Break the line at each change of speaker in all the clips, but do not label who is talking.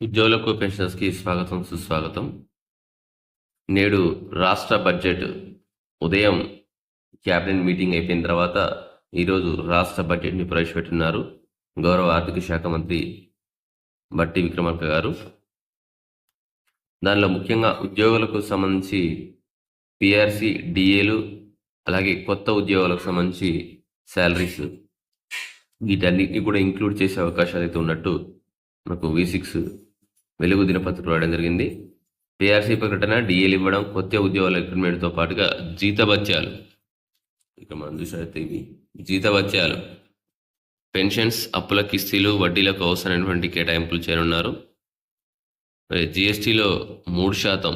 ఉద్యోగులకు పెన్షన్స్కి స్వాగతం సుస్వాగతం. నేడు రాష్ట్ర బడ్జెట్ ఉదయం క్యాబినెట్ మీటింగ్ అయిపోయిన తర్వాత ఈరోజు రాష్ట్ర బడ్జెట్ని ప్రవేశపెట్టున్నారు గౌరవ ఆర్థిక శాఖ మంత్రి బట్టి విక్రమార్క గారు. దానిలో ముఖ్యంగా ఉద్యోగులకు సంబంధించి పిఆర్సి డిఏలు అలాగే కొత్త ఉద్యోగులకు సంబంధించి శాలరీస్ వీటన్నిటిని కూడా ఇంక్లూడ్ చేసే అవకాశాలు అయితే ఉన్నట్టు మనకు వి సిక్స్ వెలుగు దినపత్రిక రావడం జరిగింది. పిఆర్సీ ప్రకటన డిఎల్ ఇవ్వడం కొత్త ఉద్యోగాల రిక్రూట్మెంట్తో పాటుగా జీతభత్యాలు. ఇక మనం చూసినట్లయితే ఇవి జీతభత్యాలు. పెన్షన్స్ అప్పుల కిస్తీలు వడ్డీలకు అవసరమైనటువంటి కేటాయింపులు చేరున్నారు మరి జిఎస్టీలో మూడు శాతం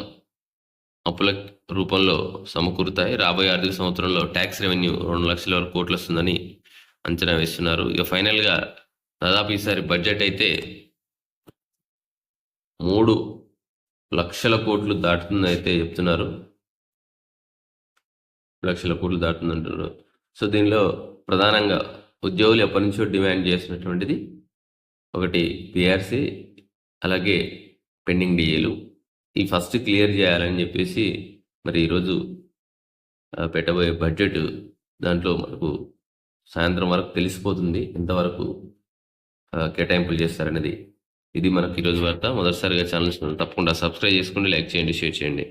అప్పుల రూపంలో సమకూరుతాయి. రాబోయే ఆర్థిక సంవత్సరంలో ట్యాక్స్ రెవెన్యూ రెండు లక్షల వరకు కోట్లు వస్తుందని అంచనా వేస్తున్నారు. ఇక ఫైనల్గా దాదాపు ఈసారి బడ్జెట్ అయితే మూడు లక్షల కోట్లు దాటుతుంది అయితే చెప్తున్నారు. లక్షల కోట్లు దాటుతుంది అంటున్నారు. సో దీనిలో ప్రధానంగా ఉద్యోగులు ఎప్పటి నుంచో డిమాండ్ చేసినటువంటిది ఒకటి పిఆర్సి అలాగే పెండింగ్ డిఏలు. ఈ ఫస్ట్ క్లియర్ చేయాలని చెప్పేసి మరి ఈరోజు పెట్టబోయే బడ్జెట్ దాంట్లో మనకు సాయంత్రం వరకు తెలిసిపోతుంది. ఎంతవరకు కేటాయింపులు చేస్తారనేది ఇది మనకి ఈరోజు వార్త. మొదటిసారిగా ఛానల్స్ తప్పకుండా సబ్స్క్రైబ్ చేసుకోండి లైక్ చేయండి షేర్ చేయండి.